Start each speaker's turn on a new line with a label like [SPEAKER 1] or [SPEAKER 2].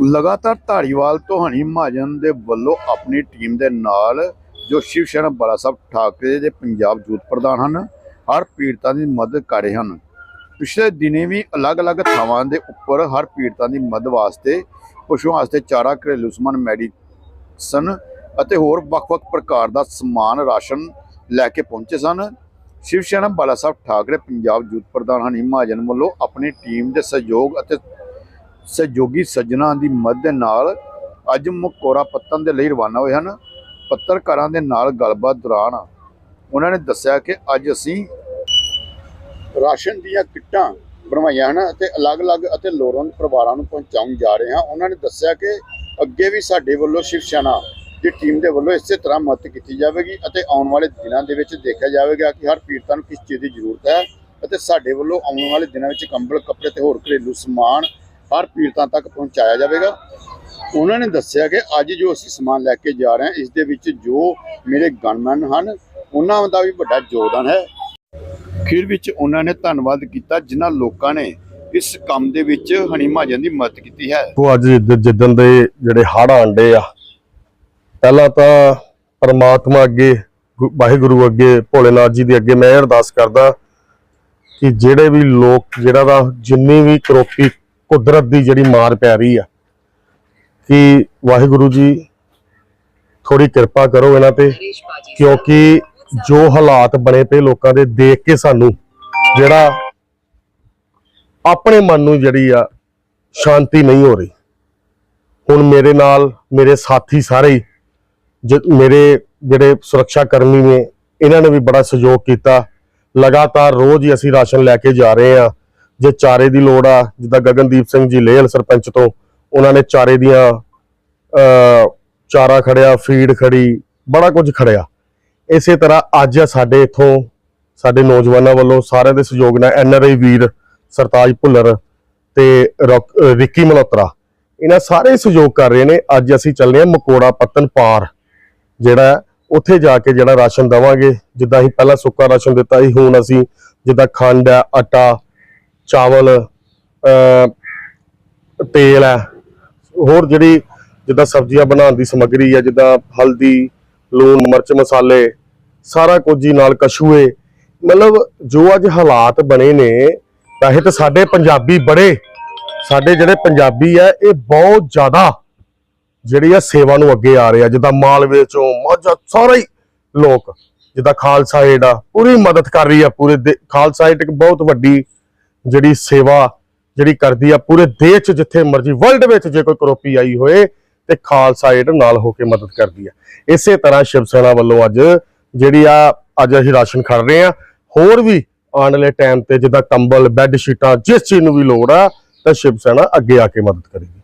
[SPEAKER 1] ਲਗਾਤਾਰ ਧਾਰੀਵਾਲ ਤੋਂ ਹਨੀ ਮਹਾਜਨ ਦੇ ਵੱਲੋਂ ਆਪਣੀ ਟੀਮ ਦੇ ਨਾਲ ਜੋ ਸ਼ਿਵ ਸੈਨਾ ਬਾਲਾ ਸਾਹਿਬ ਠਾਕਰੇ ਦੇ ਪੰਜਾਬ ਯੂਥ ਪ੍ਰਧਾਨ ਹਨ, ਹਰ ਪੀੜਤਾਂ ਦੀ ਮਦਦ ਕਰ ਰਹੇ ਹਨ। ਪਿਛਲੇ ਦਿਨੇ ਵੀ ਅਲੱਗ-ਅਲੱਗ ਥਾਵਾਂ ਦੇ ਉੱਪਰ ਹਰ ਪੀੜਤਾਂ ਦੀ ਮਦਦ ਵਾਸਤੇ, ਪਸ਼ੂਆਂ ਵਾਸਤੇ ਚਾਰਾ, ਘਰੇਲੂ ਸਮਾਨ, ਮੈਡੀਸਨ ਅਤੇ ਹੋਰ ਵੱਖ-ਵੱਖ ਪ੍ਰਕਾਰ ਦਾ ਸਮਾਨ ਰਾਸ਼ਨ ਲੈ ਕੇ ਪਹੁੰਚੇ ਸਨ। ਸ਼ਿਵ ਸੈਨਾ ਬਾਲਾ ਸਾਹਿਬ ਠਾਕਰੇ, ਪੰਜਾਬ ਯੂਥ ਪ੍ਰਧਾਨ ਹਨੀ ਮਹਾਜਨ ਵੱਲੋਂ ਆਪਣੀ ਟੀਮ ਦੇ ਸਹਿਯੋਗ ਅਤੇ ਸਹਿਯੋਗੀ ਸੱਜਣਾ ਦੀ ਮਦਦ ਦੇ ਨਾਲ ਅੱਜ ਮਕੋਰਾ ਪੱਤਨ ਦੇ ਲਈ ਰਵਾਨਾ ਹੋਏ ਹਨ। ਪੱਤਰਕਾਰਾਂ ਦੇ ਨਾਲ ਗੱਲਬਾਤ ਦੌਰਾਨ ਉਹਨਾਂ ਨੇ ਦੱਸਿਆ ਕਿ ਅੱਜ ਅਸੀਂ ਰਾਸ਼ਨ ਦੀਆਂ ਕਿੱਟਾਂ ਬਣਵਾਈਆਂ ਹਨ ਅਤੇ ਅਲੱਗ-ਅਲੱਗ ਅਤੇ ਲੋੜਵੰਦ ਪਰਿਵਾਰਾਂ ਨੂੰ ਪਹੁੰਚਾਉਣ ਜਾ ਰਹੇ ਹਾਂ। ਉਹਨਾਂ ਨੇ ਦੱਸਿਆ ਕਿ ਅੱਗੇ ਵੀ ਸਾਡੇ ਵੱਲੋਂ ਸ਼ਿਵ ਸੈਨਾ ਦੀ ਟੀਮ ਦੇ ਵੱਲੋਂ ਇਸੇ ਤਰ੍ਹਾਂ ਮਦਦ ਕੀਤੀ ਜਾਵੇਗੀ ਅਤੇ ਆਉਣ ਵਾਲੇ ਦਿਨਾਂ ਦੇ ਵਿੱਚ ਦੇਖਿਆ ਜਾਵੇਗਾ ਕਿ ਹਰ ਪੀੜਤਾਂ ਨੂੰ ਕਿਸ ਚੀਜ਼ ਦੀ ਜ਼ਰੂਰਤ ਹੈ ਅਤੇ ਸਾਡੇ ਵੱਲੋਂ ਆਉਣ ਵਾਲੇ ਦਿਨਾਂ ਵਿੱਚ ਕੰਬਲ, ਕੱਪੜੇ ਤੇ ਹੋਰ ਘਰੇਲੂ ਸਮਾਨ ਹਰ ਪੀੜਤਾਂ ਤੱਕ ਪਹੁੰਚਾਇਆ ਜਾਵੇਗਾ। ਉਹਨਾਂ ਨੇ ਦੱਸਿਆ ਕਿ ਅੱਜ ਜੋ ਅਸੀਂ ਸਮਾਨ ਲੈ ਕੇ ਜਾ ਰਹੇ ਹਾਂ, ਇਸ ਦੇ ਵਿੱਚ ਜੋ ਮੇਰੇ ਗਨਮੈਨ ਹਨ, ਉਹਨਾਂ ਦਾ ਵੀ ਵੱਡਾ ਯੋਗਦਾਨ ਹੈ। ਅਖੀਰ ਵਿੱਚ ਉਹਨਾਂ ਨੇ ਧੰਨਵਾਦ ਕੀਤਾ, ਜਿਨ੍ਹਾਂ ਲੋਕਾਂ ਨੇ ਇਸ ਕੰਮ ਦੇ ਵਿੱਚ ਹਨੀ ਮਹਾਜਨ ਦੀ ਮਦਦ ਕੀਤੀ ਹੈ।
[SPEAKER 2] ਉਹ ਅੱਜ ਜਿੱਦ- ਜਿੱਦਣ ਦੇ ਜਿਹੜੇ ਹੜ੍ਹ ਆਂਡੇ ਆ, ਪਹਿਲਾਂ ਤਾਂ ਪਰਮਾਤਮਾ ਅੱਗੇ ਵਾਹਿਗੁਰੂ ਅੱਗੇ, ਭੋਲੇਨਾਥ ਜੀ ਦੇ ਅੱਗੇ ਮੈਂ ਇਹ ਅਰਦਾਸ ਕਰਦਾ ਕਿ ਜਿਹੜੇ ਵੀ ਲੋਕ, ਜਿਹੜਾ ਦਾ ਜਿੰਨੀ ਵੀ ਕਰੋਪੀ ਕੁਦਰਤ ਦੀ ਜਿਹੜੀ ਮਾਰ ਪੈ ਰਹੀ ਆ, ਕਿ ਵਾਹਿਗੁਰੂ ਜੀ ਥੋੜੀ ਕਿਰਪਾ ਕਰੋ ਇਹਨਾਂ ਤੇ, ਕਿਉਂਕਿ ਜੋ ਹਾਲਾਤ ਬਣੇ ਪਏ ਲੋਕਾਂ ਦੇ ਦੇਖ ਕੇ ਸਾਨੂੰ ਜਿਹੜਾ ਆਪਣੇ ਮਨ ਨੂੰ ਜਿਹੜੀ ਆ ਸ਼ਾਂਤੀ ਨਹੀਂ ਹੋ ਰਹੀ। ਹੁਣ ਮੇਰੇ ਨਾਲ ਮੇਰੇ ਸਾਥੀ ਸਾਰੇ ਹੀ, ਜ- ਮੇਰੇ ਜਿਹੜੇ ਸੁਰੱਖਿਆ ਕਰਮੀ ਨੇ, ਇਹਨਾਂ ਨੇ ਵੀ ਬੜਾ ਸਹਿਯੋਗ ਕੀਤਾ। ਲਗਾਤਾਰ ਰੋਜ਼ ਹੀ ਅਸੀਂ ਰਾਸ਼ਨ ਲੈ ਕੇ ਜਾ ਰਹੇ ਆ ਜੇ ਚਾਰੇ ਦੀ ਲੋੜ ਆ, ਜਿੱਦਾਂ ਗਗਨਦੀਪ ਸਿੰਘ ਜੀ ਲੇਹਲ ਸਰਪੰਚ ਤੋਂ, ਉਹਨਾਂ ਨੇ ਚਾਰੇ ਦੀਆਂ ਅ ਚਾਰਾ ਖੜਿਆ, ਫੀਡ ਖੜੀ, ਬੜਾ ਕੁਝ ਖੜਿਆ। ਇਸੇ ਤਰ੍ਹਾਂ ਅੱਜ ਸਾਡੇ ਇਥੋਂ, ਸਾਡੇ ਨੌਜਵਾਨਾਂ ਵੱਲੋਂ ਸਾਰਿਆਂ ਦੇ ਸਹਿਯੋਗ ਨਾਲ ਐਨਆਰਆਈ ਵੀਰ ਸਰਤਾਜ ਭੁੱਲਰ ਤੇ ਰੌਕ- ਅਹ, ਰਿੱਕੀ ਮਲਹੋਤਰਾ, ਇਹਨਾਂ ਸਾਰੇ ਸਹਿਯੋਗ ਕਰ ਰਹੇ ਨੇ। ਅੱਜ ਅਸੀਂ ਚੱਲਦੇ ਹਾਂ ਮਕੋੜਾ ਪੱਤਨ ਪਾਰ, ਜਿਹੜਾ ਉੱਥੇ ਜਾ ਕੇ ਜਿਹੜਾ ਰਾਸ਼ਨ ਦਵਾਂਗੇ। ਜਿੱਦਾਂ ਅਸੀਂ ਪਹਿਲਾਂ ਸੁੱਕਾ ਰਾਸ਼ਨ ਦਿੱਤਾ ਸੀ, ਹੁਣ ਅਸੀਂ ਜਿੱਦਾਂ ਖੰਡ ਹੈ ਆਟਾ ਚਾਵਲ, ਅਹ, ਤੇਲ ਹੈ। ਹੋਰ ਜਿਹੜੀ ਜਿੱਦਾਂ ਸਬਜ਼ੀਆਂ ਬਣਾਉਣ ਦੀ ਸਮੱਗਰੀ ਹੈ, ਜਿੱਦਾਂ ਹਲਦੀ, ਲੂਣ, ਮਿਰਚ, ਮਸਾਲੇ, ਸਾਰਾ ਕੁਝ ਹੀ ਨਾਲ ਕਸ਼ੂਏ ਮਤਲਬ ਜੋ ਅੱਜ ਹਾਲਾਤ ਬਣੇ ਨੇ, ਵੈਸੇ ਤਾਂ ਸਾਡੇ ਪੰਜਾਬੀ ਬੜੇ। ਸਾਡੇ ਜਿਹੜੇ ਪੰਜਾਬੀ ਆ, ਇਹ ਬਹੁਤ ਜ਼ਿਆਦਾ ਜਿਹੜੀ ਆ ਸੇਵਾ ਨੂੰ ਅੱਗੇ ਆ ਰਹੇ ਆ। ਜਿੱਦਾਂ ਮਾਲਵੇ ਚੋਂ ਮਾਝਾ, ਸਾਰੇ ਹੀ ਲੋਕ, ਜਿੱਦਾਂ ਖਾਲਸਾ ਏਡ ਆ, ਪੂਰੀ ਮਦਦ ਕਰ ਰਹੀ ਆ, ਪੂਰੇ ਦੇ- ਖਾਲਸਾ ਏਡ ਇੱਕ ਬਹੁਤ ਵੱਡੀ ਜਿਹੜੀ ਸੇਵਾ ਜਿਹੜੀ ਕਰਦੀ ਆ, ਪੂਰੇ ਦੇਸ਼ 'ਚ ਜਿੱਥੇ ਮਰਜ਼ੀ ਵਰਲਡ ਵਿੱਚ ਜੇ ਕੋਈ ਕਰੋਪੀ ਆਈ ਹੋਏ ਤੇ ਖਾਲਸਾ ਏਡ ਨਾਲ ਹੋ ਕੇ ਮਦਦ ਕਰਦੀ ਆ। ਇਸੇ ਤਰ੍ਹਾਂ ਸ਼ਿਵ ਸੈਨਾ ਵੱਲੋਂ ਅੱਜ ਜਿਹੜੀ ਆ, ਅੱਜ ਅਸੀਂ ਰਾਸ਼ਨ ਖੜ ਰਹੇ ਆ। ਹੋਰ ਵੀ ਆਉਣ ਵਾਲੇ ਟਾਈਮ ਤੇ ਜਿੱਦਾਂ ਕੰਬਲ ਬੈੱਡ ਸ਼ੀਟਾਂ ਜਿਸ ਚੀਜ਼ ਨੂੰ ਵੀ ਲੋੜ ਆ, ਤਾਂ ਸ਼ਿਵ ਸੈਨਾ ਅੱਗੇ ਆ ਕੇ ਮਦਦ ਕਰੇਗੀ।